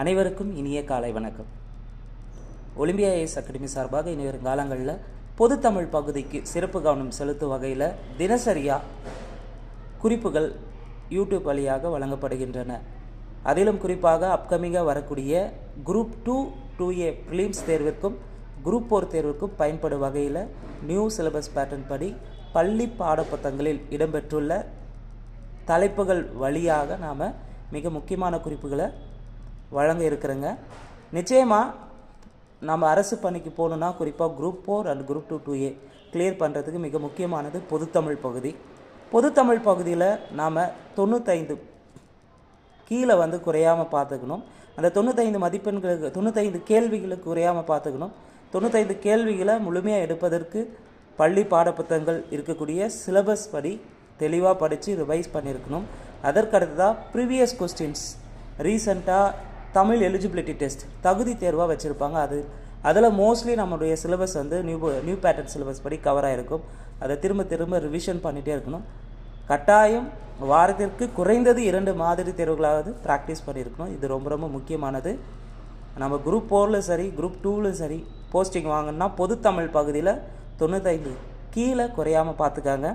அனைவருக்கும் இனிய காலை வணக்கம். ஒலிம்பியா ஐஎஸ் அகாடமி சார்பாக இனி வரும் காலங்களில் பொதுத்தமிழ் பகுதிக்கு சிறப்பு கவனம் செலுத்தும் வகையில் தினசரியாக குறிப்புகள் யூடியூப் வழியாக வழங்கப்படுகின்றன. அதிலும் குறிப்பாக அப்கமிங்காக வரக்கூடிய group two two A films தேர்விற்கும் குரூப் ஃபோர் தேர்விற்கும் பயன்படும் வகையில் நியூ சிலபஸ் பேட்டர்ன் படி பள்ளி பாடப்புத்தகங்களில் இடம்பெற்றுள்ள தலைப்புகள் வழியாக நாம் மிக முக்கியமான குறிப்புகளை வழங்க இருக்கிறேங்க. நிச்சயமாக நம்ம அரசு பணிக்கு போகணுன்னா குறிப்பாக group four and group two two A clear பண்ணுறதுக்கு மிக முக்கியமானது பொதுத்தமிழ் பகுதி. பொதுத்தமிழ் பகுதியில் நாம் தொண்ணூத்தைந்து கீழே வந்து குறையாமல் பார்த்துக்கணும். அந்த தொண்ணூத்தைந்து மதிப்பெண்களுக்கு தொண்ணூத்தைந்து கேள்விகளுக்கு குறையாமல் பார்த்துக்கணும். தொண்ணூத்தைந்து கேள்விகளை முழுமையாக எடுப்பதற்கு பள்ளி பாடப்புத்தகங்கள் இருக்கக்கூடிய சிலபஸ் படி தெளிவாக படித்து ரிவைஸ் பண்ணியிருக்கணும் அதற்கடுத்ததாக ப்ரீவியஸ் கொஸ்டின்ஸ் ரீசண்டாக தமிழ் எலிஜிபிலிட்டி டெஸ்ட் தகுதி தேர்வாக வச்சுருப்பாங்க அது. அதில் மோஸ்ட்லி நம்மளுடைய சிலபஸ் வந்து நியூ நியூ பேட்டர்ன் சிலபஸ் படி கவர் ஆகிருக்கும் அதை திரும்ப திரும்ப ரிவிஷன் பண்ணிகிட்டே இருக்கணும். கட்டாயம் வாரத்திற்கு குறைந்தது இரண்டு மாதிரி தேர்வுகளாவது ப்ராக்டிஸ் பண்ணியிருக்கணும். இது ரொம்ப ரொம்ப முக்கியமானது. நம்ம குரூப் ஃபோரில் சரி குரூப் டூவிலும் சரி போஸ்டிங் வாங்கினா பொதுத்தமிழ் பகுதியில் தொண்ணூத்தைந்து கீழே குறையாமல் பார்த்துக்காங்க.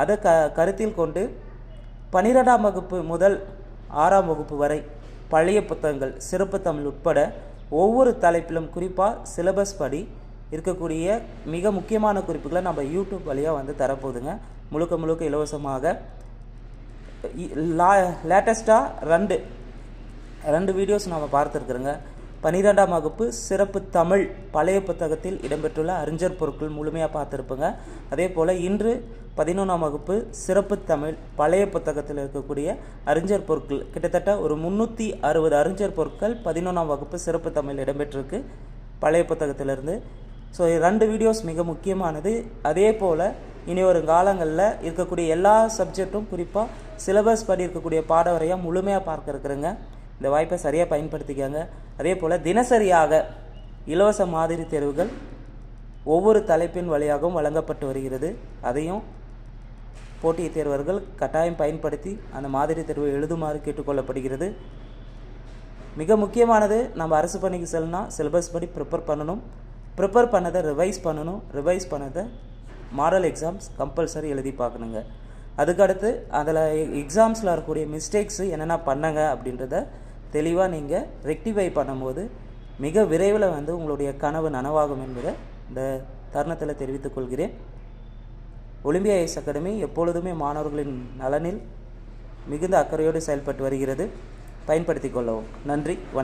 அதை க கருத்தில் கொண்டு பன்னிரெண்டாம் வகுப்பு முதல் ஆறாம் வகுப்பு வரை பழைய புத்தகங்கள் சிறப்பு தமிழ் உட்பட ஒவ்வொரு தலைப்பிலும் குறிப்பாக சிலபஸ் படி இருக்கக்கூடிய மிக முக்கியமான குறிப்புகளை நம்ம யூடியூப் வழியாக வந்து தரப்போகுதுங்க. முழுக்க முழுக்க இலவசமாக. லா லேட்டஸ்ட்டாக ரெண்டு ரெண்டு வீடியோஸ் நம்ம பார்த்துருக்குறோங்க. பன்னிரெண்டாம் வகுப்பு சிறப்பு தமிழ் பழைய புத்தகத்தில் இடம்பெற்றுள்ள அறிஞர் பொருட்கள் முழுமையாக பார்த்துருப்போங்க. அதே போல் இன்று பதினொன்றாம் வகுப்பு சிறப்பு தமிழ் பழைய புத்தகத்தில் இருக்கக்கூடிய அறிஞர் பொருட்கள். கிட்டத்தட்ட ஒரு முந்நூற்றி அறுபது அறிஞர் பொருட்கள் பதினொன்றாம் வகுப்பு சிறப்பு தமிழ் இடம்பெற்றிருக்கு பழைய புத்தகத்திலிருந்து. ஸோ ரெண்டு வீடியோஸ் மிக முக்கியமானது. அதே போல் இனி வரும் காலங்களில் இருக்கக்கூடிய எல்லா சப்ஜெக்ட்டும் குறிப்பாக சிலபஸ் படி இருக்கக்கூடிய பாடவரையாக முழுமையாக பார்க்க இருக்கிறேங்க. இந்த வாய்ப்பை சரியாக பயன்படுத்திக்கங்க. அதே போல் தினசரியாக இலவச மாதிரி தேர்வுகள் ஒவ்வொரு தலைப்பின் வழியாகவும் வழங்கப்பட்டு வருகிறது. அதையும் போட்டித் தேர்வர்கள் கட்டாயம் பயன்படுத்தி அந்த மாதிரி தேர்வை எழுதுமாறு கேட்டுக்கொள்ளப்படுகிறது. மிக முக்கியமானது நம்ம அரசு பணிக்கு செல்லணும்னா சிலபஸ் படி ப்ரிப்பேர் பண்ணணும். ப்ரிப்பேர் பண்ணதை ரிவைஸ் பண்ணணும். ரிவைஸ் பண்ணதை மாடல் எக்ஸாம்ஸ் கம்பல்சரி எழுதி பார்க்கணுங்க. அதுக்கடுத்து அதில் எக்ஸாம்ஸில் இருக்கக்கூடிய மிஸ்டேக்ஸு என்னென்ன பண்ணுங்க அப்படின்றத தெளிவாக நீங்கள் ரெக்டிஃபை பண்ணும்போது மிக விரைவில் வந்து உங்களுடைய கனவு நனவாகும் என்பதை இந்த தருணத்தில் தெரிவித்துக் கொள்கிறேன். ஒலிம்பியா ஐஸ் அகாடமி எப்பொழுதுமே மாணவர்களின் நலனில் மிகுந்த அக்கறையோடு செயல்பட்டு வருகிறது. பயன்படுத்திக் கொள்ளவும். நன்றி வணக்கம்.